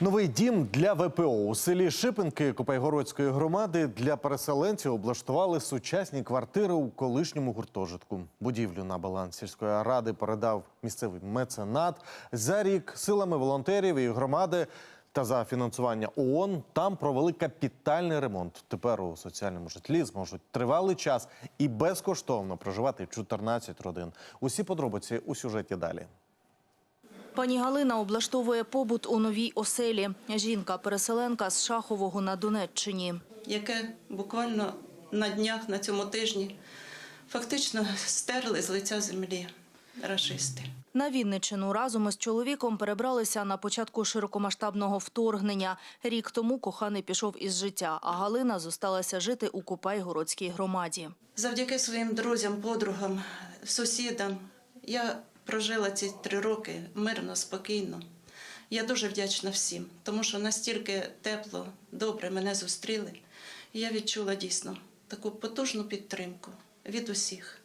Новий дім для ВПО у селі Шипенки Копайгородської громади для переселенців облаштували сучасні квартири у колишньому гуртожитку. Будівлю на баланс сільської ради передав місцевий меценат. За рік силами волонтерів і громади та за фінансування ООН там провели капітальний ремонт. Тепер у соціальному житлі зможуть тривалий час і безкоштовно проживати 14 родин. Усі подробиці у сюжеті далі. Пані Галина облаштовує побут у новій оселі. Жінка-переселенка з Шахового на Донеччині. яке буквально на днях на цьому тижні фактично стерли з лиця землі рашисти. На Вінниччину разом із чоловіком перебралися на початку широкомасштабного вторгнення. Рік тому коханий пішов із життя, а Галина зосталася жити у Купайгородській громаді. Завдяки своїм друзям, подругам, сусідам я прожила ці три роки мирно, спокійно. Я дуже вдячна всім, тому що настільки тепло, добре мене зустріли. І я відчула дійсно таку потужну підтримку від усіх.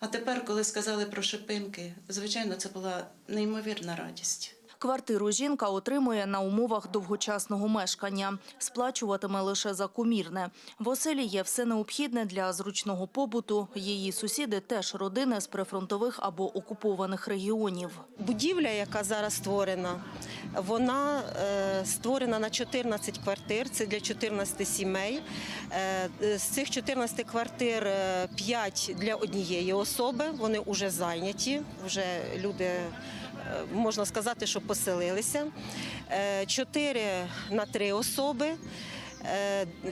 А тепер, коли сказали про шипинки, звичайно, це була неймовірна радість. Квартиру жінка отримує на умовах довгочасного мешкання. Сплачуватиме лише за комірне. В оселі є все необхідне для зручного побуту. Її сусіди теж родини з прифронтових або окупованих регіонів. Будівля, яка зараз створена, вона е, створена на 14 квартир. Це для 14 сімей. Е, з цих 14 квартир 5 для однієї особи. Вони вже зайняті. Вже люди е, можна сказати, що поселилися. 4 на 3 особи.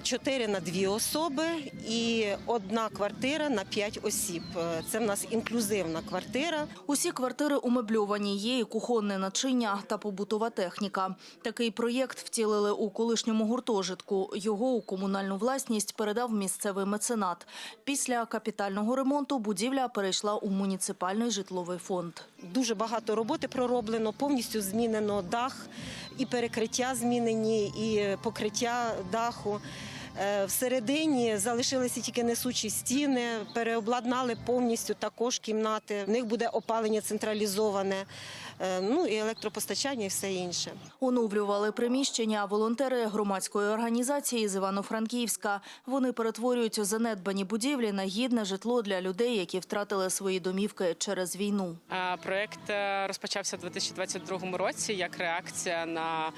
4 на 2 особи і одна квартира на 5 осіб. Е, Це в нас інклюзивна квартира. Усі квартири умебльовані, є і кухонне начиння та побутова техніка. Такий проєкт втілили у колишньому гуртожитку. Його у комунальну власність передав місцевий меценат. Після капітального ремонту будівля перейшла у муніципальний житловий фонд. Дуже багато роботи пророблено, повністю змінено дах, і перекриття змінені, і покриття даху. Е, Всередині залишилися тільки несучі стіни, переобладнали повністю також кімнати. В них буде опалення централізоване, е, ну і електропостачання, і все інше. Оновлювали приміщення волонтери громадської організації з Івано-Франківська. Вони перетворюють занедбані будівлі на гідне житло для людей, які втратили свої домівки через війну. Проект е, розпочався у 2022 році як реакція на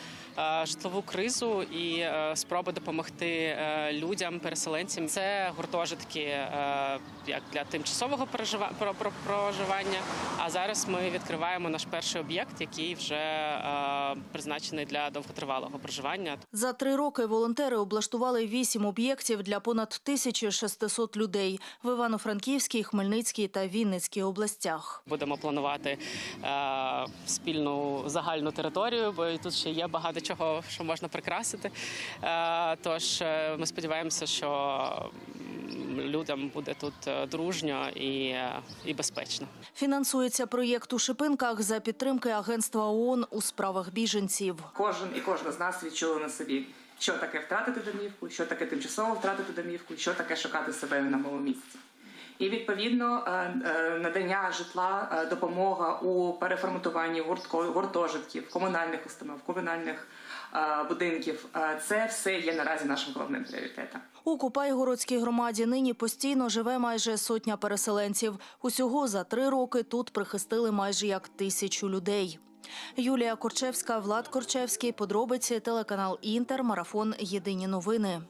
житлову кризу і спроби допомогти людям, переселенцям. Це гуртожитки е, як для тимчасового прожива- про- про- проживання. А зараз ми відкриваємо наш перший об'єкт, який вже е, призначений для довготривалого проживання. За три роки волонтери облаштували вісім об'єктів для понад 1600 людей в Івано-Франківській, Хмельницькій та Вінницькій областях. Будемо планувати е, спільну загальну територію, бо тут ще є багато чого, що можна прикрасити. Е, тож е, ми сподіваємося, що людям буде тут е, дружньо і, е, і безпечно. Фінансується проєкт у Шипинках за підтримки Агентства ООН у справах біженців. Кожен і кожна з нас відчули на собі, що таке втратити домівку, що таке тимчасово втратити домівку, що таке шукати себе на новому місці. І відповідно е, е, надання житла, е, допомога у переформатуванні гуртожитків, комунальних установ, комунальних будинків це все є наразі нашим головним пріоритетом. У Купайгородській громаді нині постійно живе майже сотня переселенців. Усього за три роки тут прихистили майже як тисячу людей. Юлія Корчевська, Влад Корчевський. Подробиці телеканал Інтер. Марафон. Єдині новини.